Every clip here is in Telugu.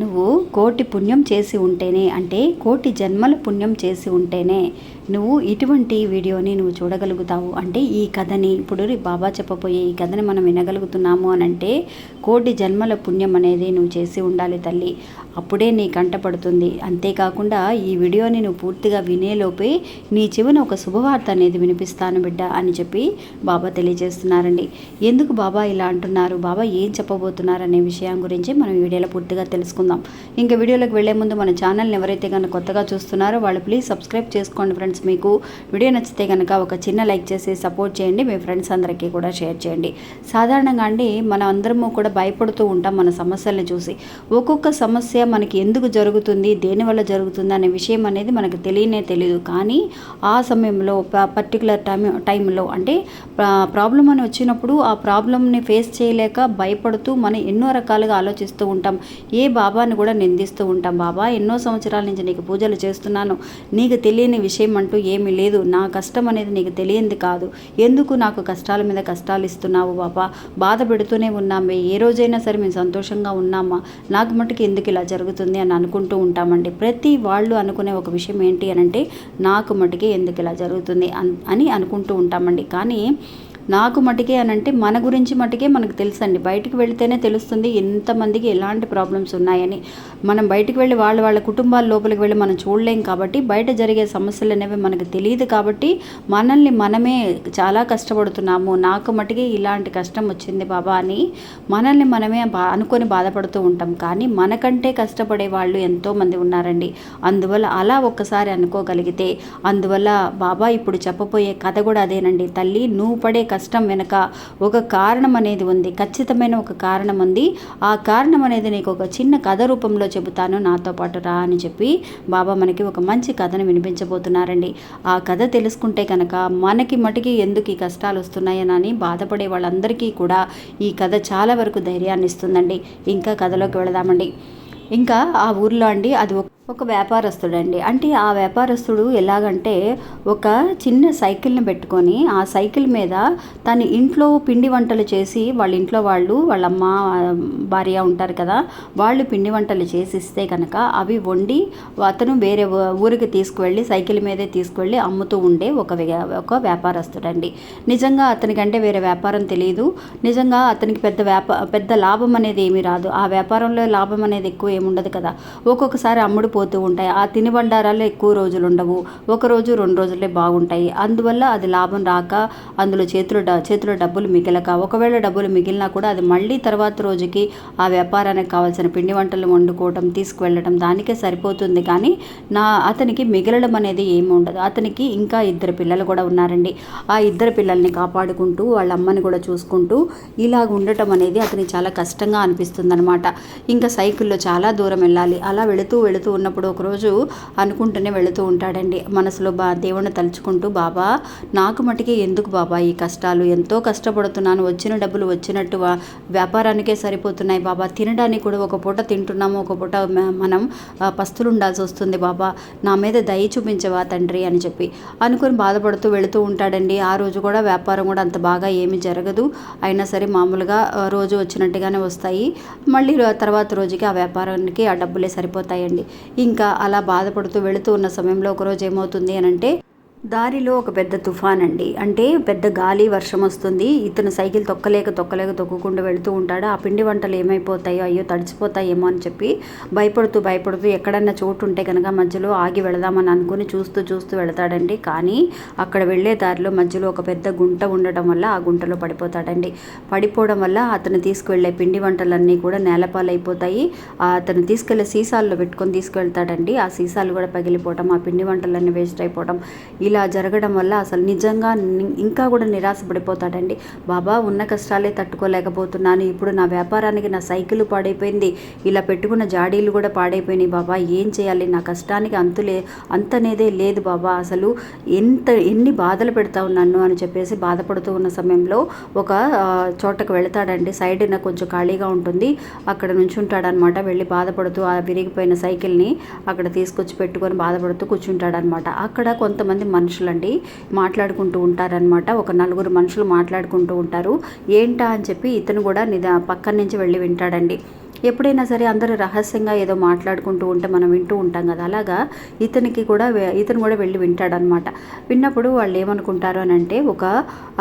నువ్వు కోటి పుణ్యం చేసి ఉంటేనే అంటే కోటి జన్మల పుణ్యం చేసి ఉంటేనే నువ్వు ఇటువంటి వీడియోని నువ్వు చూడగలుగుతావు. అంటే ఈ కథని ఇప్పుడు బాబా చెప్పబోయే ఈ కథని మనం వినగలుగుతున్నాము అని అంటే కోటి జన్మల పుణ్యం అనేది నువ్వు చేసి ఉండాలి తల్లి. అప్పుడే నీ కంటపడుతుంది అంతేకాకుండా ఈ వీడియోని నువ్వు పూర్తిగా వినేలోపే నీ చెవిన ఒక శుభవార్త అనేది వినిపిస్తాను బిడ్డ అని చెప్పి బాబా తెలియజేస్తున్నారండి. ఎందుకు బాబా ఇలా అంటున్నారు? బాబా ఏం చెప్పబోతున్నారు అనే విషయం గురించి మనం ఈ వీడియోలో పూర్తిగా తెలుసుకుందాం. ఇంకా వీడియోలోకి వెళ్ళే ముందు మన ఛానల్ని ఎవరైతే కనుక కొత్తగా చూస్తున్నారో వాళ్ళు ప్లీజ్ సబ్స్క్రైబ్ చేసుకోండి ఫ్రెండ్స్. మీకు వీడియో నచ్చితే కనుక ఒక చిన్న లైక్ చేసి సపోర్ట్ చేయండి. మీ ఫ్రెండ్స్ అందరికీ కూడా షేర్ చేయండి. సాధారణంగా అండి మనం అందరము కూడా భయపడుతూ ఉంటాం మన సమస్యలను చూసి. ఒక్కొక్క సమస్య మనకి ఎందుకు జరుగుతుంది దేనివల్ల జరుగుతుంది అనే విషయం అనేది మనకు తెలియనే తెలియదు కానీ ఆ సమయంలో పర్టికులర్ టైం టైంలో అంటే ప్రాబ్లం అని వచ్చినప్పుడు ఆ ప్రాబ్లమ్ని ఫేస్ చేయలేక భయపడుతూ మనం ఎన్నో రకాలుగా ఆలోచిస్తూ ఉంటాం. ఏ బాబాని కూడా నిందిస్తూ ఉంటాం బాబా ఎన్నో సంవత్సరాల నుంచి నీకు పూజలు చేస్తున్నాను. నీకు తెలియని విషయం అంటూ ఏమీ లేదు. నా కష్టం అనేది నీకు తెలియంది కాదు. ఎందుకు నాకు కష్టాల మీద కష్టాలు ఇస్తున్నావు బాబా? బాధ పెడుతూనే ఉన్నామే. ఏ రోజైనా సరే మేము సంతోషంగా ఉన్నామా? నాకు మటుకు ఎందుకు ఇలా జరుగుతుంది? అని అనుకుంటూ ఉంటామండి. ప్రతి వాళ్ళు అనుకునే ఒక విషయం ఏంటి అని అంటే నాకు మటుకే ఎందుకు ఇలా జరుగుతుంది? అన్- అని అనుకుంటూ ఉంటామండి. కానీ నాకు మటుకే అని అంటే మన గురించి మటుకే మనకు తెలుసండి. బయటకు వెళితేనే తెలుస్తుంది ఎంతమందికి ఎలాంటి ప్రాబ్లమ్స్ ఉన్నాయని. మనం బయటకు వెళ్ళి వాళ్ళ వాళ్ళ కుటుంబాల లోపలికి వెళ్ళి మనం చూడలేం కాబట్టి బయట జరిగే సమస్యలు అనేవి మనకు తెలియదు కాబట్టి మనల్ని మనమే చాలా కష్టపడుతున్నాము. నాకు మటుకే ఇలాంటి కష్టం వచ్చింది బాబా అని మనల్ని మనమే బా అనుకొని బాధపడుతూ ఉంటాం. కానీ మనకంటే కష్టపడే వాళ్ళు ఎంతోమంది ఉన్నారండి. అందువల్ల అలా ఒక్కసారి అనుకోగలిగితే అందువల్ల బాబా ఇప్పుడు చెప్పబోయే కథ కూడా అదేనండి. తల్లి నువ్వు పడే కష్టం వెనుక ఒక కారణం అనేది ఉంది. ఖచ్చితమైన ఒక కారణం ఉంది. ఆ కారణం అనేది నీకు ఒక చిన్న కథ రూపంలో చెబుతాను. నాతో పాటు రా అని చెప్పి బాబా మనకి ఒక మంచి కథను వినిపించబోతున్నారండి. ఆ కథ తెలుసుకుంటే కనుక మనకి మటుకి ఎందుకు ఈ కష్టాలు వస్తున్నాయని బాధపడే వాళ్ళందరికీ కూడా ఈ కథ చాలా వరకు ధైర్యాన్ని ఇస్తుందండి ఇంకా కథలోకి వెళదామండి. ఇంకా ఆ ఊర్లో అండి అది ఒక ఒక వ్యాపారస్తుడండి. అంటే ఆ వ్యాపారస్తుడు ఎలాగంటే ఒక చిన్న సైకిల్ని పెట్టుకొని ఆ సైకిల్ మీద తన ఇంట్లో పిండి వంటలు చేసి వాళ్ళ ఇంట్లో వాళ్ళు వాళ్ళ అమ్మ భార్య ఉంటారు కదా వాళ్ళు పిండి వంటలు చేసి ఇస్తే కనుక అవి వండి అతను వేరే ఊరికి తీసుకువెళ్ళి సైకిల్ మీదే తీసుకువెళ్ళి అమ్ముతూ ఉండే ఒక వ్య- ఒక వ్యాపారస్తుడండి. నిజంగా అతనికంటే వేరే వ్యాపారం తెలియదు నిజంగా అతనికి పెద్ద వ్యాప పెద్ద లాభం అనేది ఏమీ రాదు. ఆ వ్యాపారంలో లాభం అనేది ఎక్కువ ఏముండదు కదా. ఒక్కొక్కసారి అమ్ముడు పోతూ ఉంటాయి. ఆ తినుబండారాలు ఎక్కువ రోజులు ఉండవు. ఒక రోజు రెండు రోజులే బాగుంటాయి. అందువల్ల అది లాభం రాక అందులో చేతులు డ- చేతిలో డబ్బులు మిగలక ఒకవేళ డబ్బులు మిగిలినా కూడా అది మళ్ళీ తర్వాత రోజుకి ఆ వ్యాపారానికి కావాల్సిన పిండి వంటలు వండుకోవడం తీసుకువెళ్ళడం దానికే సరిపోతుంది. కానీ నా అతనికి మిగలడం అనేది ఏమి ఉండదు. అతనికి ఇంకా ఇద్దరు పిల్లలు కూడా ఉన్నారండి. ఆ ఇద్దరు పిల్లల్ని కాపాడుకుంటూ వాళ్ళ అమ్మని కూడా చూసుకుంటూ ఇలాగ ఉండటం అనేది అతనికి చాలా కష్టంగా అనిపిస్తుంది అనమాట ఇంకా సైకిల్లో చాలా దూరం వెళ్ళాలి. అలా వెళుతూ వెళుతూ ఉన్నప్పుడు ఒకరోజు అనుకుంటూనే వెళుతూ ఉంటాడండి. మనసులో బా దేవుణ్ణి తలుచుకుంటూ బాబా నాకు మటుకే ఎందుకు బాబా ఈ కష్టాలు? ఎంతో కష్టపడుతున్నాను. వచ్చిన డబ్బులు వచ్చినట్టు వ్యాపారానికే సరిపోతున్నాయి బాబా. తినడానికి కూడా ఒక పూట తింటున్నాము. ఒక పూట మనం పస్తులు ఉండాల్సి వస్తుంది బాబా. నా మీద దయ చూపించవా తండ్రి? అని చెప్పి అనుకుని బాధపడుతూ వెళుతూ ఉంటాడండి. ఆ రోజు కూడా వ్యాపారం కూడా అంత బాగా ఏమీ జరగదు. అయినా సరే మామూలుగా రోజు వచ్చినట్టుగానే వస్తాయి. మళ్ళీ తర్వాత రోజుకి ఆ వ్యాపారానికి ఆ డబ్బులే సరిపోతాయండి. ఇంకా అలా బాధపడుతూ వెళుతూ ఉన్న సమయంలో ఒకరోజు ఏమవుతుంది అని అంటే దారిలో ఒక పెద్ద తుఫాన్ అండి అంటే పెద్ద గాలి వర్షం వస్తుంది. ఇతను సైకిల్ తొక్కలేక తొక్కలేక తొక్కకుండా వెళుతూ ఉంటాడు. ఆ పిండి వంటలు ఏమైపోతాయో అయ్యో తడిచిపోతాయేమో అని చెప్పి భయపడుతూ భయపడుతూ ఎక్కడన్నా చోటు ఉంటే కనుక మధ్యలో ఆగి వెళదామని అనుకుని చూస్తూ చూస్తూ వెళతాడండి. కానీ అక్కడ వెళ్ళే దారిలో మధ్యలో ఒక పెద్ద గుంట ఉండటం వల్ల ఆ గుంటలో పడిపోతాడండి. పడిపోవడం వల్ల అతను తీసుకువెళ్ళే పిండి వంటలన్నీ కూడా నేలపాలైపోతాయి. ఆ అతను తీసుకెళ్ళే సీసాల్లో పెట్టుకొని తీసుకువెళ్తాడండి ఆ సీసాలు కూడా పగిలిపోవటం ఆ పిండి వంటలన్నీ వేస్ట్ అయిపోవటం ఇలా ఇలా జరగడం వల్ల అసలు నిజంగా ఇంకా కూడా నిరాశపడిపోతాడండి. బాబా ఉన్న కష్టాలే తట్టుకోలేకపోతున్నాను. ఇప్పుడు నా వ్యాపారానికి నా సైకిల్ పాడైపోయింది. ఇలా పెట్టుకున్న జాడీలు కూడా పాడైపోయినాయి బాబా. ఏం చేయాలి? నా కష్టానికి అంతులే అంతనేదే లేదు బాబా. అసలు ఎంత ఎన్ని బాధలు పెడతావు నన్ను అని చెప్పేసి బాధపడుతూ ఉన్న సమయంలో ఒక చోటకు వెళతాడండి. సైడ్న కొంచెం ఖాళీగా ఉంటుంది. అక్కడ నుంచుంటాడనమాట. వెళ్ళి బాధపడుతూ ఆ విరిగిపోయిన సైకిల్ని అక్కడ తీసుకొచ్చి పెట్టుకొని బాధపడుతూ కూర్చుంటాడనమాట. అక్కడ కొంతమంది మన మనుషులండి మాట్లాడుకుంటూ ఉంటారనమాట ఒక నలుగురు మనుషులు మాట్లాడుకుంటూ ఉంటారు. ఏంటా అని చెప్పి ఇతను కూడా నిదా పక్కన నుంచి వెళ్ళి వింటాడండి. ఎప్పుడైనా సరే అందరూ రహస్యంగా ఏదో మాట్లాడుకుంటూ ఉంటే మనం వింటూ ఉంటాం కదా. అలాగా ఇతనికి కూడా ఇతను కూడా వెళ్ళి వింటాడనమాట విన్నప్పుడు వాళ్ళు ఏమనుకుంటారు అని అంటే ఒక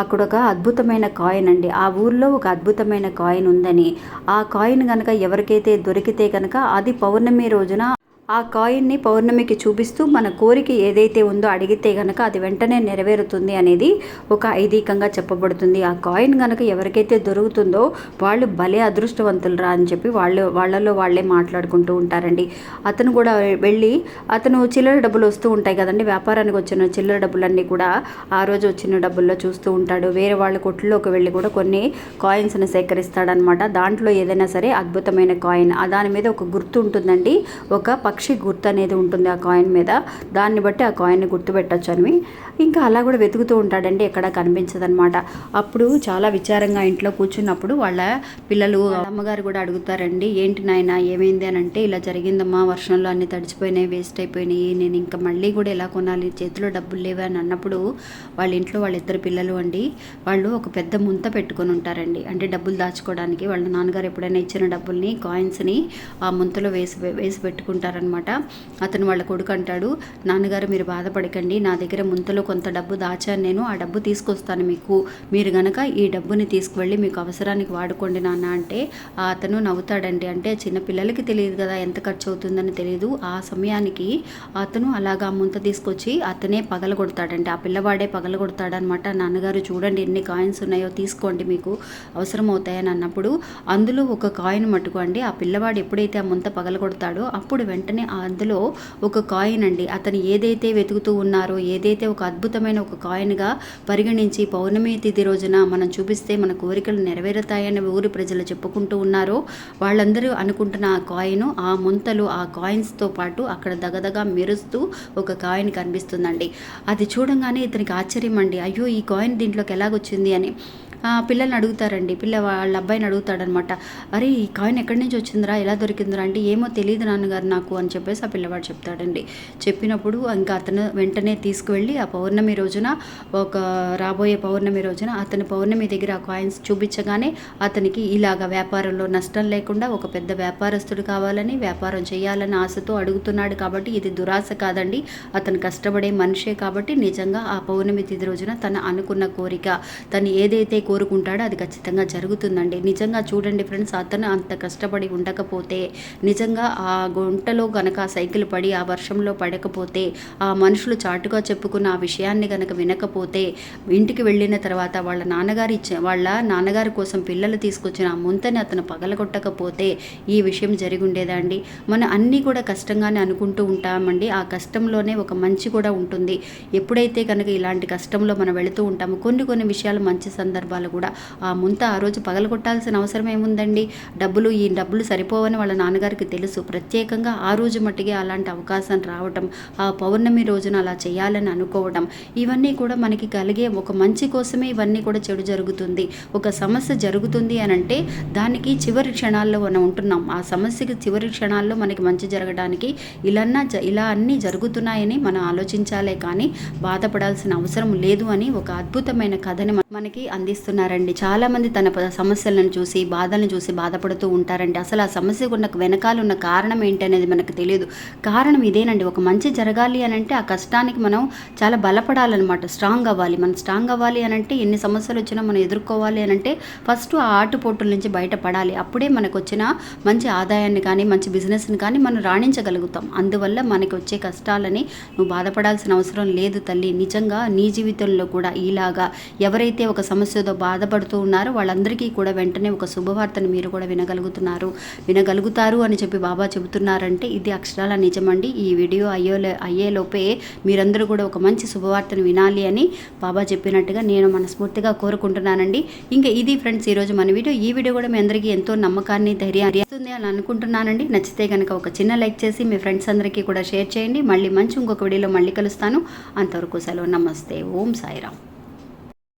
అక్కడ ఒక అద్భుతమైన కాయిన్ అండి. ఆ ఊర్లో ఒక అద్భుతమైన కాయిన్ ఉందని. ఆ కాయిన్ కనుక ఎవరికైతే దొరికితే కనుక అది పౌర్ణమి రోజున ఆ కాయిన్ని పౌర్ణమికి చూపిస్తూ మన కోరిక ఏదైతే ఉందో అడిగితే కనుక అది వెంటనే నెరవేరుతుంది అనేది ఒక ఐదీకంగా చెప్పబడుతుంది. ఆ కాయిన్ కనుక ఎవరికైతే దొరుకుతుందో వాళ్ళు భలే అదృష్టవంతులరా అని చెప్పి వాళ్ళు వాళ్ళలో వాళ్ళే మాట్లాడుకుంటూ ఉంటారండి. అతను కూడా వెళ్ళి అతను చిల్లర డబ్బులు వస్తూ ఉంటాయి కదండి. వ్యాపారానికి వచ్చిన చిల్లర డబ్బులన్నీ కూడా ఆ రోజు వచ్చిన డబ్బుల్లో చూస్తూ ఉంటాడు. వేరే వాళ్ళ కొట్లలోకి వెళ్ళి కూడా కొన్ని కాయిన్స్ని సేకరిస్తాడనమాట దాంట్లో ఏదైనా సరే అద్భుతమైన కాయిన్. దాని మీద ఒక గుర్తు ఉంటుందండి. ఒక పక్షి గుర్తు అనేది ఉంటుంది ఆ కాయిన్ మీద. దాన్ని బట్టి ఆ కాయిన్ని గుర్తుపెట్టచ్చు అని. ఇంకా అలా కూడా వెతుకుతూ ఉంటాడండి ఎక్కడ కనిపించదనమాట. అప్పుడు చాలా విచారంగా ఇంట్లో కూర్చున్నప్పుడు వాళ్ళ పిల్లలు అమ్మగారు కూడా అడుగుతారండి ఏంటి నాయన ఏమైంది? అని అంటే ఇలా జరిగిందమ్మా వర్షంలో అన్ని తడిచిపోయినాయి వేస్ట్ అయిపోయినాయి నేను ఇంకా మళ్ళీ కూడా ఎలా కొనాలి చేతిలో డబ్బులు లేవా? అని అన్నప్పుడు వాళ్ళ ఇంట్లో వాళ్ళ ఇద్దరు పిల్లలు అండి వాళ్ళు ఒక పెద్ద ముంత పెట్టుకొని ఉంటారండి. అంటే డబ్బులు దాచుకోవడానికి వాళ్ళ నాన్నగారు ఎప్పుడైనా ఇచ్చిన డబ్బుల్ని కాయిన్స్ని ఆ ముంతలో వేసి వేసి పెట్టుకుంటారనమాట అతను వాళ్ళ కొడుకు అంటాడు నాన్నగారు మీరు బాధపడకండి నా దగ్గర ముంతలో కొంత డబ్బు దాచాను నేను ఆ డబ్బు తీసుకొస్తాను మీకు. మీరు గనక ఈ డబ్బుని తీసుకువెళ్ళి మీకు అవసరానికి వాడుకోండి నాన్న అంటే అతను నవ్వుతాడండి. అంటే చిన్న పిల్లలకి తెలియదు కదా ఎంత ఖర్చు అవుతుందని తెలియదు ఆ సమయానికి అతను అలాగా ఆ ముంత తీసుకొచ్చి అతనే పగలగొడతాడండి. ఆ పిల్లవాడే పగలగొడతాడనమాట నాన్నగారు చూడండి ఎన్ని కాయిన్స్ ఉన్నాయో తీసుకోండి మీకు అవసరం అవుతాయని అన్నప్పుడు అందులో ఒక కాయిన్ మట్టుకోండి ఆ పిల్లవాడు ఎప్పుడైతే ఆ ముంత పగలగొడతాడో అప్పుడు వెంటనే వెంటనే అందులో ఒక కాయిన్ అండి. అతను ఏదైతే వెతుకుతూ ఉన్నారో ఏదైతే ఒక అద్భుతమైన ఒక కాయిన్గా పరిగణించి పౌర్ణమి తిథి రోజున మనం చూపిస్తే మన కోరికలు నెరవేరుతాయని ఊరి ప్రజలు చెప్పుకుంటూ ఉన్నారో వాళ్ళందరూ అనుకుంటున్న ఆ కాయిన్ ఆ ముంతలు ఆ కాయిన్స్తో పాటు అక్కడ దగదగా మెరుస్తూ ఒక కాయిన్ కనిపిస్తుందండి. అది చూడంగానే ఇతనికి ఆశ్చర్యం అండి అయ్యో ఈ కాయిన్ దీంట్లోకి ఎలాగొచ్చింది అని. పిల్లల్ని అడుగుతారండి. పిల్ల వాళ్ళ అబ్బాయిని అడుగుతాడనమాట. అరే ఈ కాయిన్ ఎక్కడి నుంచి వచ్చిందిరా? ఎలా దొరికిందిరా? అంటే ఏమో తెలియదు నాన్నగారు నాకు అని చెప్పేసి ఆ పిల్లవాడు చెప్తాడండి. చెప్పినప్పుడు ఇంకా అతను వెంటనే తీసుకువెళ్ళి ఆ పౌర్ణమి రోజున ఒక రాబోయే పౌర్ణమి రోజున అతని పౌర్ణమి దగ్గర ఆ కాయిన్స్ చూపించగానే అతనికి ఇలాగ వ్యాపారంలో నష్టం లేకుండా ఒక పెద్ద వ్యాపారస్తుడు కావాలని వ్యాపారం చేయాలని ఆశతో అడుగుతున్నాడు కాబట్టి ఇది దురాశ కాదండి. అతను కష్టపడే మనిషే కాబట్టి నిజంగా ఆ పౌర్ణమి తిథి రోజున తన అనుకున్న కోరిక తను ఏదైతే కోరుకుంటాడో అది ఖచ్చితంగా జరుగుతుందండి. నిజంగా చూడండి ఫ్రెండ్స్ అతను అంత కష్టపడి ఉండకపోతే నిజంగా ఆ గుంటలో గనక సైకిల్ పడి ఆ వర్షంలో పడకపోతే ఆ మనుషులు చాటుగా చెప్పుకున్న ఆ విషయాన్ని గనక వినకపోతే ఇంటికి వెళ్ళిన తర్వాత వాళ్ళ నాన్నగారు ఇచ్చే వాళ్ళ నాన్నగారి కోసం పిల్లలు తీసుకొచ్చిన ఆ ముంతని అతను పగలగొట్టకపోతే ఈ విషయం జరిగి ఉండేదా అండి? మనం అన్నీ కూడా కష్టంగానే అనుకుంటూ ఉంటామండి. ఆ కష్టంలోనే ఒక మంచి కూడా ఉంటుంది. ఎప్పుడైతే కనుక ఇలాంటి కష్టంలో మనం వెళుతూ ఉంటామో కొన్ని కొన్ని విషయాలు మంచి సందర్భాలు కూడా ఆ ముంత ఆ రోజు పగలగొట్టాల్సిన అవసరం ఏముందండి? డబ్బులు ఈ డబ్బులు సరిపోవని వాళ్ళ నాన్నగారికి తెలుసు. ప్రత్యేకంగా ఆ రోజు మట్టిగా అలాంటి అవకాశం రావటం ఆ పౌర్ణమి రోజున అలా చేయాలని అనుకోవడం ఇవన్నీ కూడా మనకి కలిగే ఒక మంచి కోసమే ఇవన్నీ కూడా చెడు జరుగుతుంది. ఒక సమస్య జరుగుతుంది అని అంటే దానికి చివరి క్షణాల్లో మనం ఉంటున్నాం. ఆ సమస్యకి చివరి క్షణాల్లో మనకి మంచి జరగడానికి ఇలా ఇలా అన్నీ జరుగుతున్నాయని మనం ఆలోచించాలే కానీ బాధపడాల్సిన అవసరం లేదు అని ఒక అద్భుతమైన కథని మనకి అందిస్తున్నారు చేస్తున్నారండి చాలామంది తన సమస్యలను చూసి బాధలను చూసి బాధపడుతూ ఉంటారండి. అసలు ఆ సమస్యకు ఉన్న వెనకాల ఉన్న కారణం ఏంటి అనేది మనకు తెలియదు కారణం ఇదేనండి. ఒక మంచి జరగాలి అని అంటే ఆ కష్టానికి మనం చాలా బలపడాలన్నమాట. స్ట్రాంగ్ అవ్వాలి. మనం స్ట్రాంగ్ అవ్వాలి అని అంటే ఎన్ని సమస్యలు వచ్చినా మనం ఎదుర్కోవాలి అని అంటే ఫస్ట్ ఆ ఆటుపోటుల నుంచి బయటపడాలి. అప్పుడే మనకు వచ్చిన మంచి ఆదాయాన్ని కానీ మంచి బిజినెస్ని కానీ మనం రాణించగలుగుతాం. అందువల్ల మనకి వచ్చే కష్టాలని నువ్వు బాధపడాల్సిన అవసరం లేదు తల్లి. నిజంగా నీ జీవితంలో కూడా ఇలాగా ఎవరైతే ఒక సమస్యతో బాధపడుతూ ఉన్నారు. వాళ్ళందరికీ కూడా వెంటనే ఒక శుభవార్తను మీరు కూడా వినగలుగుతున్నారు. వినగలుగుతారు అని చెప్పి బాబా చెబుతున్నారంటే ఇది అక్షరాల నిజమండి. ఈ వీడియో అయ్యోలే అయ్యేలోపే మీరందరూ కూడా ఒక మంచి శుభవార్తను వినాలి అని బాబా చెప్పినట్టుగా నేను మనస్ఫూర్తిగా కోరుకుంటున్నానండి. ఇంకా ఇది ఫ్రెండ్స్ ఈరోజు మన వీడియో. ఈ వీడియో కూడా మీ అందరికీ ఎంతో నమ్మకాన్ని ధైర్యాన్ని ఇస్తుంది అని అనుకుంటున్నానండి. నచ్చితే కనుక ఒక చిన్న లైక్ చేసి మీ ఫ్రెండ్స్ అందరికీ కూడా షేర్ చేయండి. మళ్ళీ మంచి ఇంకొక వీడియోలో మళ్ళీ కలుస్తాను. అంతవరకు సెలవు. నమస్తే. ఓం సాయిరామ్.